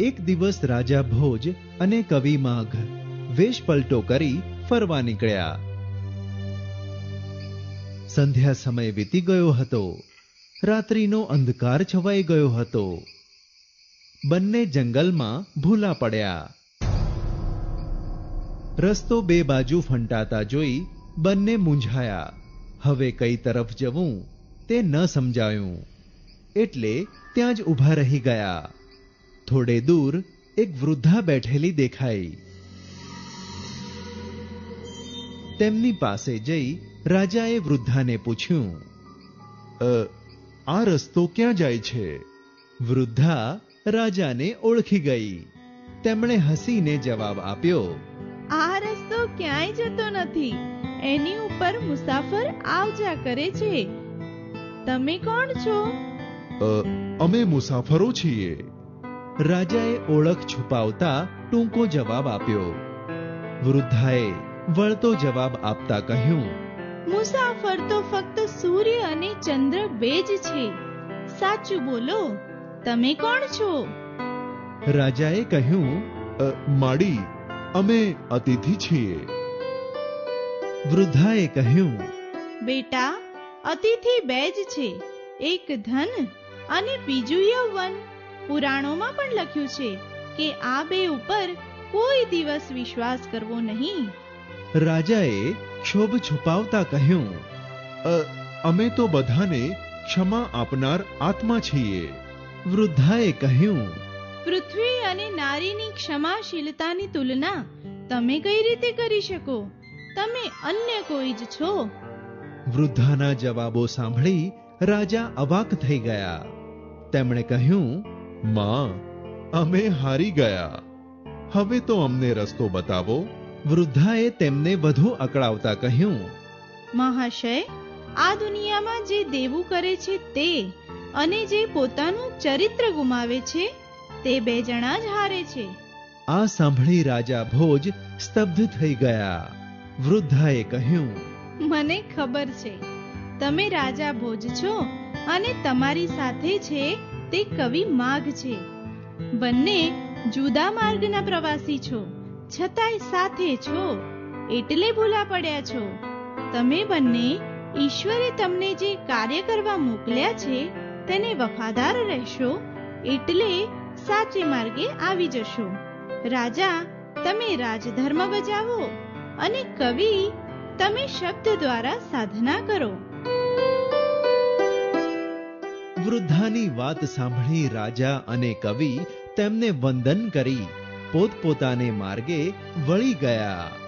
એક દિવસ રાજા ભોજ અને કવિ માઘ વેશ પલટો કરી ફરવા નીકળ્યા. સંધ્યા સમય વીતી ગયો હતો. રાત્રિનો અંધકાર છવાઈ ગયો હતો. બંને જંગલમાં ભૂલા પડ્યા. રસ્તો બે બાજુ ફંટાતા જોઈ બંને મૂંઝાયા. હવે કઈ તરફ જવું તે ન સમજાયું. એટલે ત્યાં જ ઊભા રહી ગયા. થોડે દૂર એક વૃદ્ધા બેઠેલી દેખાઈ. તેમની પાસે જઈ રાજાએ વૃદ્ધાને પૂછ્યું આ રસ્તો ક્યાં જાય છે? વૃદ્ધા રાજાને ઓળખી ગઈ. તેમણે હસીને જવાબ આપ્યો આ રસ્તો ક્યાંય જતો નથી. એની ઉપર મુસાફર આવજા કરે છે. તમે કોણ છો? અમે મુસાફરો છીએ. રાજાએ ઓળખ છુપાવતા ટૂંકો જવાબ આપ્યો. વૃદ્ધાએ વળતો જવાબ આપતા કહ્યું મુસાફર તો ફક્ત સૂર્ય અને ચંદ્ર બે જ છે. સાચું બોલો તમે કોણ છો? રાજાએ કહ્યું માડી અમે અતિથિ છીએ. વૃદ્ધાએ કહ્યું બેટા અતિથિ બે જ છે એક ધન અને બીજું યૌવન. પુરાણોમાં પણ લખ્યું છે કે આ બે ઉપર કોઈ દિવસ વિશ્વાસ કરવો નહીં. રાજાએ ક્ષોભ છુપાવતા કહ્યું અમે તો બધાને ક્ષમા આપનાર આત્મા છીએ. વૃદ્ધાએ કહ્યું પૃથ્વી અને નારીની ક્ષમાશીલતાની તુલના તમે કઈ રીતે કરી શકો? તમે અન્ય કોઈ જ છો. વૃદ્ધાના જવાબો સાંભળી રાજા અવાક થઈ ગયા. તેમણે કહ્યું માં અમે હારી ગયા. હવે તો અમને રસ્તો બતાવો. વૃદ્ધાએ તેમને વધુ અકળાવતા કહ્યું મહાશય આ દુનિયામાં જે દેવું કરે છે તે અને જે પોતાનું ચરિત્ર ગુમાવે છે તે બે જણા જ હારે છે. આ સાંભળી રાજા ભોજ સ્તબ્ધ થઈ ગયા. વૃદ્ધાએ કહ્યું મને ખબર છે તમે રાજા ભોજ છો અને તમારી સાથે છે તે કવિ માઘ છે. બંને જુદા માર્ગના પ્રવાસી છો. છતાંય સાથે છો. એટલે ભૂલા પડ્યા છો. તમે બંને ઈશ્વરે તમને જે કાર્ય કરવા મોકલ્યા છે, તેને વફાદાર રહેશો, એટલે સાચે માર્ગે આવી જશો. રાજા, તમે રાજધર્મ બજાવો અને કવિ, તમે શબ્દ દ્વારા સાધના કરો. વૃદ્ધાની વાત સાંભળી રાજા અને કવિ તેમને વંદન કરી પોતપોતાને માર્ગે વળી ગયા.